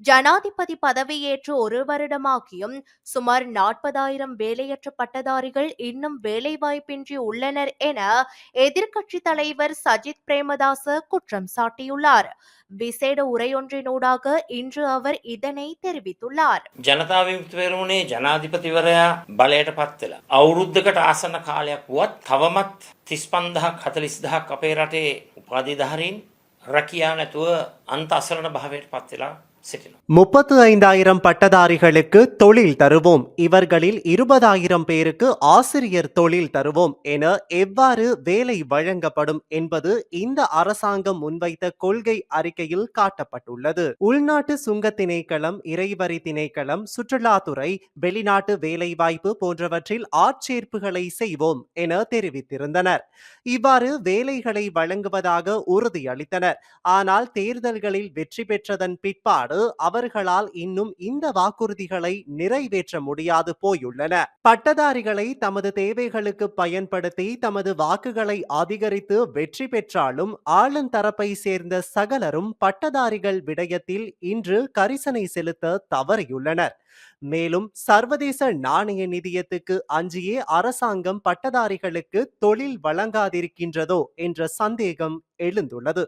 ஜனாதிபதி பதவியேற்று ஒரு வருடமாகியும் சுமார் நாற்பதாயிரம் வேலையற்ற பட்டதாரிகள் இன்னும் வேலைவாய்ப்பின்றி உள்ளனர் என எதிர்க்கட்சித் தலைவர் சஜித் பிரேமதாச குற்றம் சாட்டியுள்ளார் விசேட உரையொன்றினூடாக இன்று அவர் இதனை தெரிவித்துள்ளார் ජනතාව විමුක්ති පෙරමුණේ ජනාධිපතිවරයා බලයට පත් වෙලා. අවුරුද්ධකට ආසන්න කාලයක් වුවත් තවමත් තිස් පන්දහක් හතලිස් දහක් අපේ රටේ උපාධිධාරීන් රැකියා නැතුව අන්ත අසරණ භාවයට පත් වෙලා සිටිනවා. முப்பத்து ஐந்தாயிரம் பட்டதாரிகளுக்கு தொழில் தருவோம். இவர்களில் இருபதாயிரம் பேருக்கு ஆசிரியர் தொழில் தருவோம் என எவ்வாறு வேலை வழங்கப்படும் என்பது இந்த அரசாங்கம் முன்வைத்த கொள்கை அறிக்கையில் காட்டப்பட்டுள்ளது. உள்நாட்டு சுங்க திணைக்களம் இறைவரி திணைக்களம் சுற்றுலாத்துறை வெளிநாட்டு வேலைவாய்ப்பு போன்றவற்றில் ஆட்சேர்ப்புகளை செய்வோம் என தெரிவித்திருந்தனர். இவ்வாறு வேலைகளை வழங்குவதாக உறுதியளித்தனர். ஆனால் தேர்தல்களில் வெற்றி பெற்றதன் பிற்பாடு அவர்களால் இன்னும் இந்த வாக்குறுதிகளை நிறைவேற்ற முடியாது போயுள்ளன. பட்டதாரிகளை தமது தேவைகளுக்கு பயன்படுத்தி தமது வாக்குகளை அதிகரித்து வெற்றி பெற்றாலும் ஆளுந்தரப்பை சேர்ந்த சகலரும் பட்டதாரிகள் விடயத்தில் இன்று கரிசனை செலுத்த தவறியுள்ளனர். மேலும் சர்வதேச நாணய நிதியத்துக்கு அஞ்சியே அரசாங்கம் பட்டதாரிகளுக்கு தொழில் வழங்காதிருக்கின்றதோ என்ற சந்தேகம் எழுந்துள்ளது.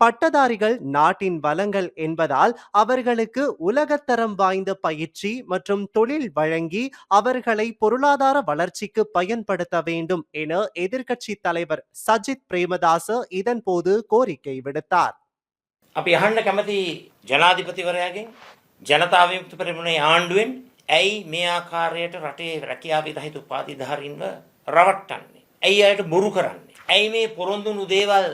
பட்டதாரிகள் நாட்டின் வளங்கள் என்பதால் அவர்களுக்கு உலகத்தரம் வாய்ந்த பயிற்சி மற்றும் தொழில் வழங்கி அவர்களை பொருளாதார வளர்ச்சிக்கு பயன்படுத்த வேண்டும் என எதிர்க்கட்சி தலைவர் சஜித் பிரேமதாச இதன்போது கோரிக்கை விடுத்தார் අපි අහන්න කැමති ජනාධිපතිවරයාගෙන් ජනතාව විමුක්ති පෙරමුණේ ආණ්ඩුවෙන් ඇයි මේ ආකාරයට රටේ රැකියා විදහිත උපාධිධාරීන්ව රවට්ටන්නේ. ඇයි අයට බොරු කරන්නේ. ඇයි මේ පොරොන්දුණු දේවල්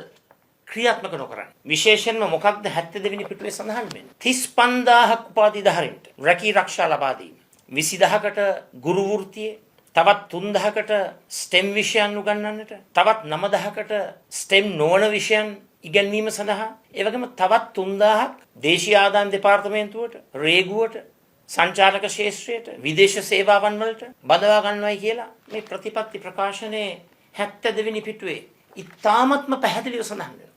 ක්‍රියාත්මක නොකරන්නේ. විශේෂයෙන්ම මොකක්ද 70 දෙවෙනි පිටුවේ සඳහන් වෙන්නේ. 35000ක් උපාධිධාරීන්ට රැකී රක්ෂා ලබා දීම. 20000කට ගුරු වෘත්තියේ තවත් 3000කට STEM විෂයන් උගන්වන්නට තවත් 9000කට STEM නොවන විෂයන් ඉගැන්වීම සඳහා ඒ වගේම තවත් 3000ක් දේශීය ආදායම් දෙපාර්තමේන්තුවට රේගුවට සංචාරක ශේෂ්ත්‍රයට විදේශ සේවාවන් වලට බදවා ගන්නවයි කියලා මේ ප්‍රතිපත්ති ප්‍රකාශනයේ 72 වෙනි පිටුවේ ඉතාමත්ම පැහැදිලිව සඳහන් වෙනවා.